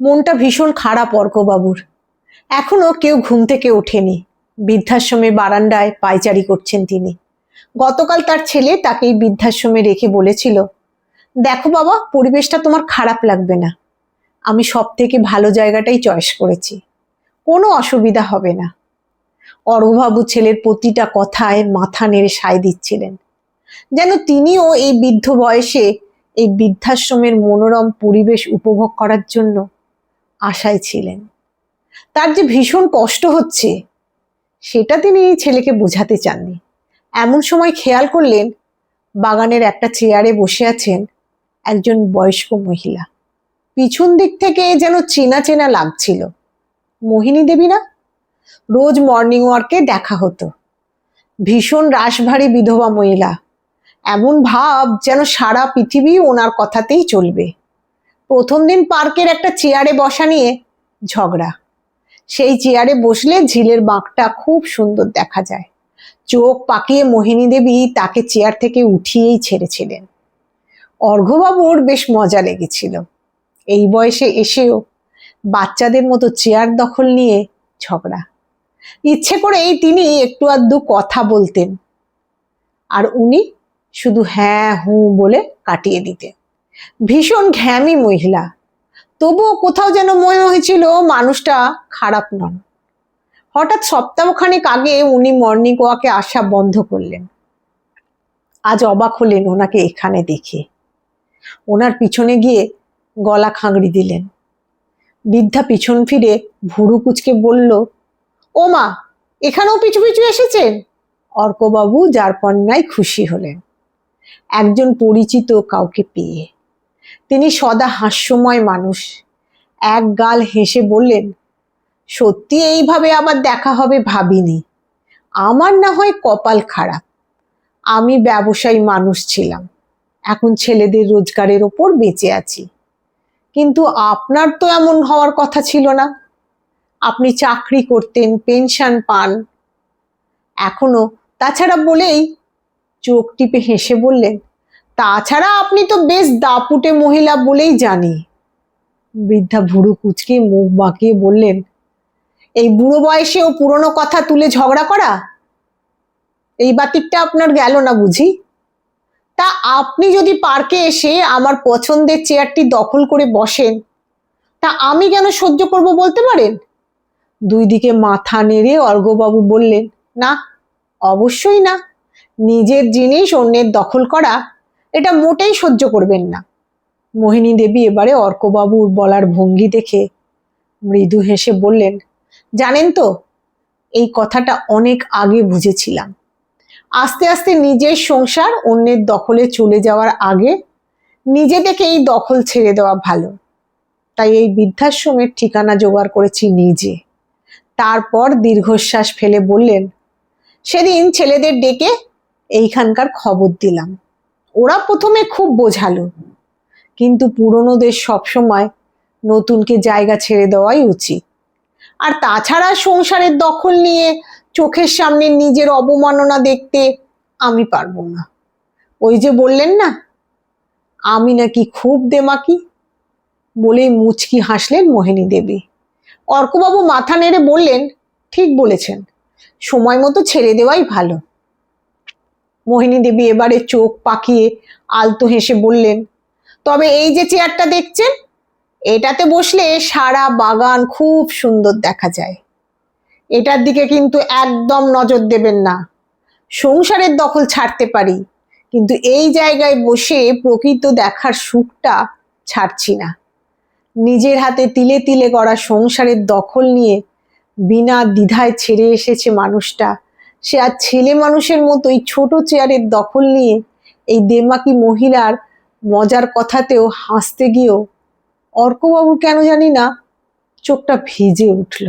মনটা ভীষণ খারাপ, অর্কবাবুর। এখনও কেউ ঘুম থেকে ওঠেনি। বৃদ্ধাশ্রমে বারান্দায় পায়চারি করছেন তিনি। গতকাল তার ছেলে তাকে এই বৃদ্ধাশ্রমে রেখে বলেছিল, দেখো বাবা, পরিবেশটা তোমার খারাপ লাগবে না। আমি সব থেকে ভালো জায়গাটাই চয়েস করেছি। কোনো অসুবিধা হবে না। অর্ঘবাবু ছেলের প্রতিটা কথায় মাথা নেড়ে সায় দিচ্ছিলেন। যেন তিনিও এই বৃদ্ধ বয়সে এই বৃদ্ধাশ্রমের মনোরম পরিবেশ উপভোগ করার জন্য আশায় ছিলেন। তার যে ভীষণ কষ্ট হচ্ছে, সেটা তিনি ছেলেকে বোঝাতে চাননি। এমন সময় খেয়াল করলেন, বাগানের একটা চেয়ারে বসে আছেন একজন বয়স্ক মহিলা। পিছন দিক থেকে যেন চেনা চেনা লাগছিল। মোহিনী দেবী না? রোজ মর্নিং ওয়ার্কে দেখা হতো। ভীষণ রাশভারী বিধবা মহিলা। এমন ভাব যেন সারা পৃথিবী ওনার কথাতেই চলবে। প্রথম দিন পার্কের একটা চেয়ারে বসা নিয়ে ঝগড়া। সেই চেয়ারে বসলে ঝিলের বাঁকটা খুব সুন্দর দেখা যায়। চোখ পাকিয়ে মোহিনী দেবী তাকে চেয়ার থেকে উঠিয়েই ছেড়েছিলেন। অর্ঘবাবুর বেশ মজা লেগেছিল। এই বয়সে এসেও বাচ্চাদের মতো চেয়ার দখল নিয়ে ঝগড়া। ইচ্ছে করেই তিনি একটু আধটু কথা বলতেন। আর উনি শুধু হ্যাঁ হুঁ বলে কাটিয়ে দিতেন। ভীষণ ঘ্যামি মহিলা। তবুও কোথাও যেন মনে হয়েছিল মানুষটা খারাপ নন। হঠাৎ সপ্তাহখানেক আগে উনি মর্নিং ওয়াকে আসা বন্ধ করলেন। আজ অবাক হলেন ওনাকে এখানে দেখে। ওনার পিছনে গিয়ে গলা খাঁংড়ি দিলেন। বৃদ্ধা পিছন ফিরে ভুরু কুচকে বলল, ও মা, এখানেও পিছু পিছু এসেছেন? অর্কবাবু যার পণ্যায় খুশি হলেন। একজন পরিচিত কাউকে পেয়ে তিনি সদা হাস্যময় মানুষ। এক গাল হেসে বললেন, সত্যি এইভাবে আবার দেখা হবে ভাবিনি। আমার না হয় কপাল খারাপ। আমি ব্যবসায়ী মানুষ ছিলাম। এখন ছেলেদের রোজগারের ওপর বেঁচে আছি। কিন্তু আপনার তো এমন হওয়ার কথা ছিল না। আপনি চাকরি করতেন, পেনশন পান। এখনও, তাছাড়া বলেই চোখ টিপে হেসে বললেন তাছাড়া আপনি তো বেশ দাপুটে মহিলা বলেই জানি। বৃদ্ধা ভুরু কুচকে মুখ বাঁকিয়ে বললেন, এই বুড়ো বয়সেও পুরনো কথা তুলে ঝগড়া করা? এই বাতিকটা আপনার গেল না বুঝি? তা আপনি যদি পার্কে এসে আমার পছন্দের চেয়ারটি দখল করে বসেন, তা আমি কেন সহ্য করব বলতে পারেন? দুই দিকে মাথা নেড়ে অর্ঘবাবু বললেন, না, অবশ্যই না। নিজের জিনিস অন্যের দখল করা এটা মোটেই সহ্য করবেন না। মোহিনী দেবী এবারে অর্কবাবুর বলার ভঙ্গি দেখে মৃদু হেসে বললেন, জানেন তো, এই কথাটা অনেক আগে বুঝেছিলাম। আস্তে আস্তে নিজের সংসার অন্যের দখলে চলে যাওয়ার আগে নিজে থেকে এই দখল ছেড়ে দেওয়া ভালো। তাই এই বৃদ্ধাশ্রমের ঠিকানা জোগাড় করেছি নিজে। তারপর দীর্ঘশ্বাস ফেলে বললেন, সেদিন ছেলেদের ডেকে এইখানকার খবর দিলাম। ওরা প্রথমে খুব বোঝালো, কিন্তু পুরনোদের সবসময় নতুনকে জায়গা ছেড়ে দেওয়াই উচিত। আর তাছাড়া সংসারের দখল নিয়ে চোখের সামনে নিজের অবমাননা দেখতে আমি পারব না। ওই যে বললেন না, আমি নাকি খুব দেমাকি বলেই মুচকি হাসলেন মোহিনী দেবী। অর্কবাবু মাথা নেড়ে বললেন, ঠিক বলেছেন, সময় মতো ছেড়ে দেওয়াই ভালো। মোহিনী দেবী এবারে চোখ পাকিয়ে আলতো হেসে বললেন, তবে এই যে চেয়ারটা দেখছেন, এটাতে বসলে সারা বাগান খুব সুন্দর দেখা যায়। এটার দিকে কিন্তু একদম নজর দেবেন না। সংসারের দখল ছাড়তে পারি, কিন্তু এই জায়গায় বসে প্রকৃত দেখার সুখটা ছাড়ছি না। নিজের হাতে তিলে তিলে করা সংসারের দখল নিয়ে বিনা দ্বিধায় ছেড়ে এসেছে মানুষটা। সে আর ছেলে মানুষের মতো এই ছোট চেয়ারের দখল নিয়ে এই দেমাকি মহিলার মজার কথাতেও হাসতে গিয়েও অর্কবাবু কেন জানি না চোখটা ভিজে উঠল।